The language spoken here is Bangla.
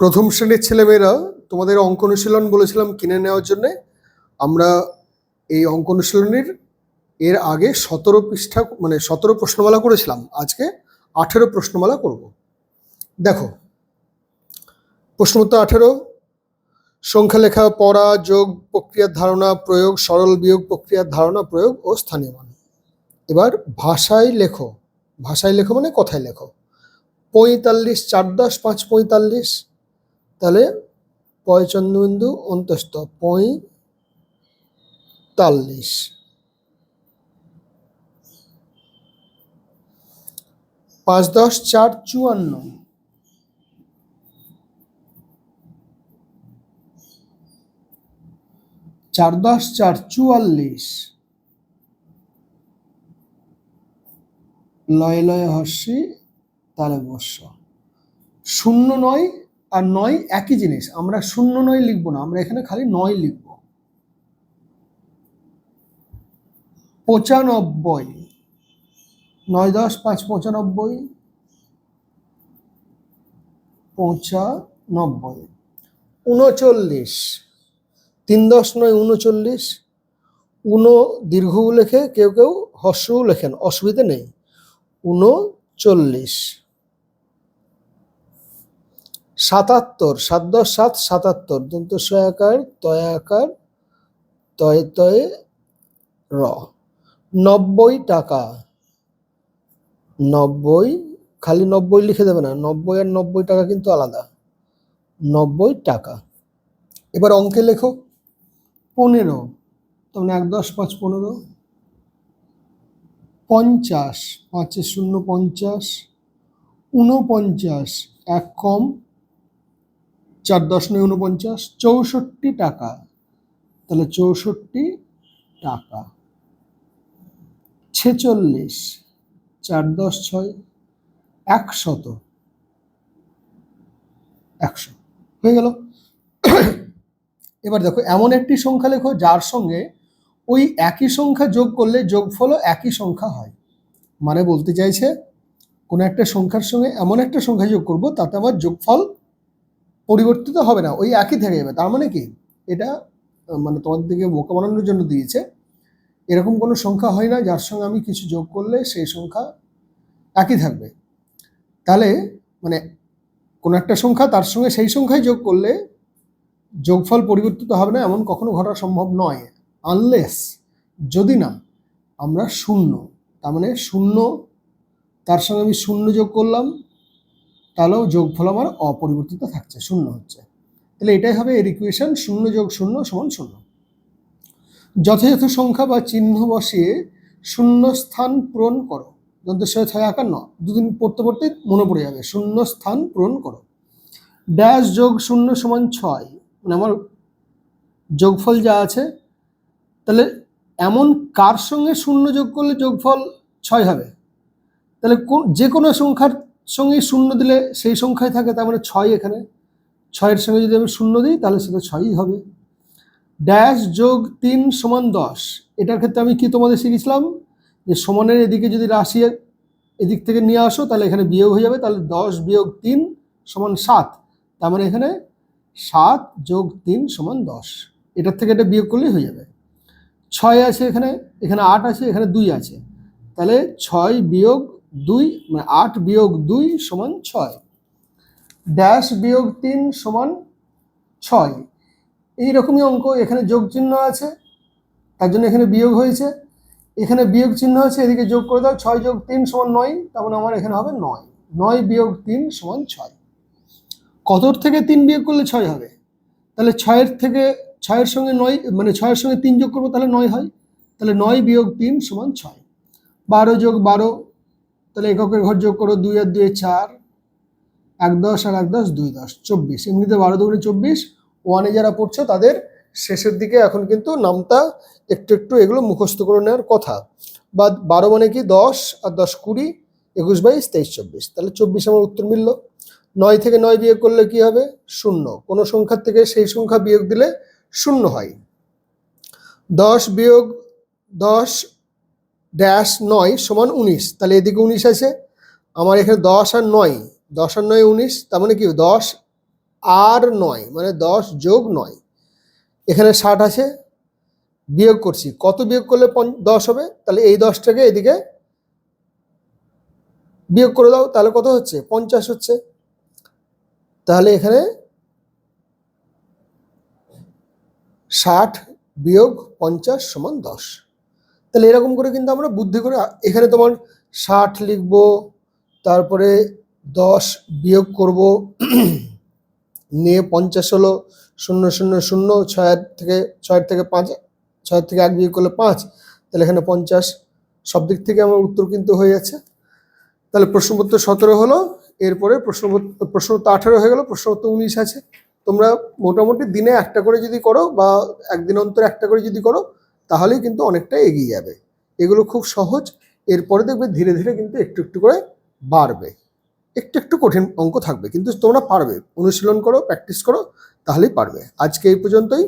প্রথম শ্রেণির ছেলেমেয়েরা তোমাদের অঙ্ক অনুশীলন বলেছিলাম কিনে নেওয়ার জন্যে। আমরা এই অঙ্ক অনুশীলনের এর আগে সতেরো পৃষ্ঠা মানে সতেরো প্রশ্নমালা করেছিলাম। আজকে আঠেরো প্রশ্নমালা করব। দেখো প্রশ্নোত্তর আঠেরো। সংখ্যা লেখা, পড়া, যোগ, প্রক্রিয়ার ধারণা, প্রয়োগ, সরল বিয়োগ, প্রক্রিয়ার ধারণা, প্রয়োগ ও স্থানীয় মান। এবার ভাষায় লেখো। ভাষায় লেখো মানে কথায় লেখো। পঁয়তাল্লিশ, চার দশ, পাঁচ পঁয়তাল্লিশ তাহলে পয়চন্দ্রবিন্দু অন্তস্থ পঁয়তাল্লিশ পাঁচ দশ চার চুয়ান্ন। চার দশ চার চুয়াল্লিশ। লয় লয় হর্ষি তালে বর্ষ। শূন্য নয় আর নয় একই জিনিস, আমরা শূন্য নয় লিখব না, আমরা এখানে খালি নয় লিখব। পঁচানব্বই, নয় দশ, পাঁচ পঁচানব্বই পঁচানব্বই, উনচল্লিশ, তিন দশ নয় উনচল্লিশ, উনো দীর্ঘও লেখে, কেউ কেউ হর্ষও লেখেন, অসুবিধা নেই, উনচল্লিশ। সাতাত্তর, সাত দশ, সাত, সাতাত্তর। দন্ত সয়াকার তয়াকার, তয়ে তয়ে, র। নব্বই টাকা। নব্বই, খালি নব্বই লিখে দেবে না। নব্বই আর নব্বই টাকা কিন্তু আলাদা। নব্বই টাকা। এবার অঙ্কে লেখো। পনেরো তখন এক দশ, পাঁচ পনেরো। পঞ্চাশ, পাঁচে শূন্য পঞ্চাশ। ঊনপঞ্চাশ, এক কম। চার দশ নয় উনপঞ্চাশ চৌষট্টি টাকা। তাহলে চৌষট্টি টাকা। ছেচল্লিশ, চার দশ ছয় একশত। একশো। হয়ে গেল। এবার দেখো, এমন একটি সংখ্যা লেখো, যার সঙ্গে ওই একই সংখ্যা যোগ করলে যোগফলও একই সংখ্যা হয়। মানে বলতে চাইছে, কোনো একটা সংখ্যার সঙ্গে এমন একটা সংখ্যা যোগ করব, তাতে আমার যোগফল পরিবর্তিত হবে না, ওই একই থেকে যাবে। তার মানে কি? এটা মানে তোমাদের দিকে বোকা বানানোর জন্য দিয়েছে। এরকম কোনো সংখ্যা হয় না, যার সঙ্গে আমি কিছু যোগ করলে সেই সংখ্যা একই থাকবে। তাহলে মানে কোনো একটা সংখ্যা তার সঙ্গে সেই সংখ্যায় যোগ করলে যোগফল পরিবর্তিত হবে না, এমন কখনো ঘটা সম্ভব নয়। আনলেস যদি না, আমরা শূন্য, তার মানে শূন্য, তার সঙ্গে আমি শূন্য যোগ করলাম তাহলেও যোগফল আমার অপরিবর্তিত থাকছে, শূন্য হচ্ছে। তাহলে এটাই হবে এর ইকুয়েশন শূন্য যোগ শূন্য সমান শূন্য। যথাযথ সংখ্যা বা চিহ্ন বসিয়ে শূন্য স্থান পূরণ করো। দন্তেশ্বরে ছয় আকার ন দুদিন পড়তে পড়তে মনে পড়ে যাবে শূন্য স্থান পূরণ করো। ড্যাশ যোগ শূন্য সমান ছয় মানে আমার যোগফল যা আছে, তাহলে এমন কার সঙ্গে শূন্য যোগ করলে যোগফল ছয় হবে? তাহলে কোন, যে কোনো সংখ্যার সঙ্গে শূন্য দিলে সেই সংখ্যায় থাকে, তার মানে ছয় এখানে। ছয়ের সঙ্গে যদি আমি শূন্য দিই, তাহলে সেটা ছয়ই হবে। ড্যাশ যোগ তিন সমান দশ। এটার ক্ষেত্রে আমি কি তোমাদের শিখেছিলাম যে সমানের এদিকে যদি রাশি এদিক থেকে নিয়ে আসো, তাহলে এখানে বিয়োগ হয়ে যাবে। তাহলে দশ বিয়োগ তিন সমান সাত। তার মানে এখানে সাত যোগ তিন সমান দশ। এটার থেকে এটা বিয়োগ করলেই হয়ে যাবে। ছয় আছে এখানে এখানে আট আছে, এখানে দুই আছে। তাহলে ছয় বিয়োগ দুই মানে আট বিয়োগ দুই সমান ছয়। ড্যাশ বিয়োগ তিন সমান ছয়। এইরকমই অঙ্ক, এখানে যোগ চিহ্ন আছে, তার জন্য এখানে বিয়োগ হয়েছে। এখানে বিয়োগ চিহ্ন আছে, এদিকে যোগ করে দাও, ছয় যোগ তিন সমান নয়, তার মানে আমার এখানে হবে নয়। নয় বিয়োগ তিন সমান ছয়। কতর থেকে তিন বিয়োগ করলে ছয় হবে? তাহলে ছয়ের থেকে, ছয়ের সঙ্গে নয় মানে ছয়ের সঙ্গে তিন যোগ করব তাহলে নয় হয়। তাহলে নয় বিয়োগ তিন সমান ছয়। বারো যোগ বারো তাহলে এককের ঘর যোগ করো দুই আর দুই চার। এক দশ আর এক দশ, দুই দশ, চব্বিশ। এমনিতে বারো দুগুণে চব্বিশ, ওয়ানে যারা পড়ছো তাদের শেষের দিকে এখন কিন্তু নামটা একটু একটু এগুলো মুখস্থ করে নেওয়ার কথা। বা বারো মানে কি দশ আর দশ কুড়ি, একুশ বাইশ, তেইশ, চব্বিশ। তাহলে চব্বিশ আমার উত্তর মিলল। নয় থেকে নয় বিয়োগ করলে কি হবে? শূন্য। কোনো সংখ্যার থেকে সেই সংখ্যা বিয়োগ দিলে শূন্য হয়। দশ বিয়োগ দশ ড্যাশ নয় সমান উনিশ। তাহলে এদিকে উনিশ আছে। আমার এখানে দশ আর নয়। দশ আর নয় উনিশ, তার মানে কি? দশ আর নয় মানে দশ যোগ নয়। এখানে ষাট আছে। বিয়োগ করছি। কত বিয়োগ করলে দশ হবে? তাহলে এই দশটাকে এদিকে বিয়োগ করে দাও। তাহলে কত হচ্ছে? পঞ্চাশ হচ্ছে। তাহলে এখানে ষাট বিয়োগ পঞ্চাশ সমান দশ। তাহলে এরকম করে কিন্তু আমরা বুদ্ধি করে, এখানে তোমার ষাট লিখব, তারপরে দশ বিয়োগ করব, নিয়ে পঞ্চাশ হলো শূন্য শূন্য শূন্য ছয়ের থেকে ছয়ের থেকে পাঁচ ছয়ের থেকে এক বিয়োগ করলে পাঁচ, তাহলে এখানে পঞ্চাশ। সব দিক থেকে আমার উত্তর কিন্তু হয়ে যাচ্ছে তাহলে প্রশ্নপত্র সতেরো হলো, এরপরে প্রশ্নপত্র প্রশ্নোত্তর আঠেরো হয়ে গেলো, প্রশ্নপত্র উনিশ আছে। তোমরা মোটামুটি দিনে একটা করে যদি করো বা একদিন অন্তর একটা করে যদি করো তাহলেই কিন্তু অনেকটা এগিয়ে যাবে। এগুলো খুব সহজ, এরপরে দেখবে ধীরে ধীরে কিন্তু একটু একটু করে বাড়বে। একটু একটু কঠিন অঙ্ক থাকবে, কিন্তু তোমরা পারবে। অনুশীলন করো প্র্যাকটিস করো, তাহলেই পারবে। আজকে এই পর্যন্তই।